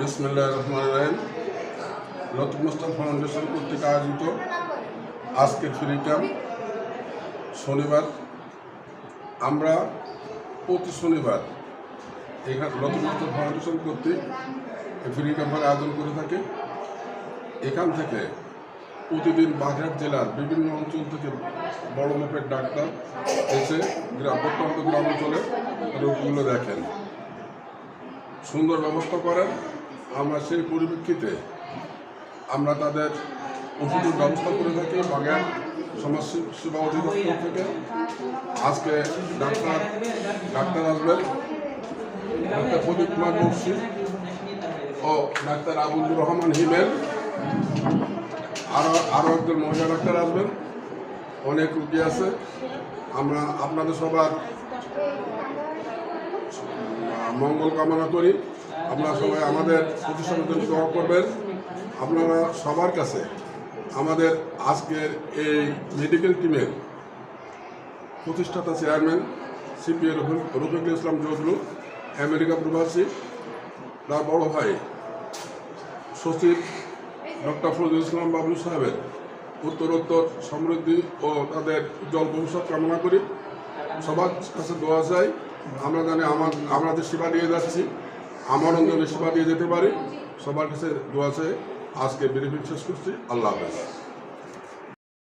রহমান রাহিম। Mostak foundation কর্তৃক আয়োজিত আজকের ফ্রি ক্যাম্প শনিবার। আমরা প্রতি শনিবার এখানে লতিফ মোস্তাক ফাউন্ডেশন কর্তৃক ফ্রি ক্যাম্পের আয়োজন করে থাকি। এখান থেকে প্রতিদিন বাগেরহাট জেলার বিভিন্ন অঞ্চল থেকে বড় মাপের ডাক্তার এসে গ্রাম প্রত্যন্ত গ্রাম অঞ্চলে রোগগুলো দেখেন। সুন্দর ব্যবস্থা করেন। আমরা সেই পরিপ্রেক্ষিতে আমরা তাদের ওষুধের ব্যবস্থা করে থাকি বাগের সমাজ সেবা অধিদপ্তর থেকে। আজকে ডাক্তার ডাক্তার আসবেন, ডাক্তার প্রদীপ কুমার বক্সি ও ডাক্তার আবুল রহমান হিমেল। আরও আরও একজন মহিলা ডাক্তার আসবেন। অনেক রুগী আছে। আমরা আপনাদের সবার মঙ্গল কামনা করি। আপনারা সবাই আমাদের প্রতিষ্ঠানের জন্য করবেন। আপনারা সবার কাছে আমাদের আজকের এই মেডিকেল টিমের প্রতিষ্ঠাতা chairman CPA Rafiqul Islam Jojlu, America প্রবাসী, তার বড় ভাই সচিব ডক্টর ফজলুল ইসলাম বাবলু সাহেবের উত্তরোত্তর সমৃদ্ধি ও তাদের জল ভবিষ্যৎ কামনা করি। সবার কাছে দোয়া চাই। আমরা জানি আমার আমরা যে সেবা দিয়ে যাচ্ছি আমার অঞ্চলে সেবা দিয়ে যেতে পারি। সবার কাছে দোয়া আজকে বেনিফিট শেষ করছি। আল্লাহ হাফেজ।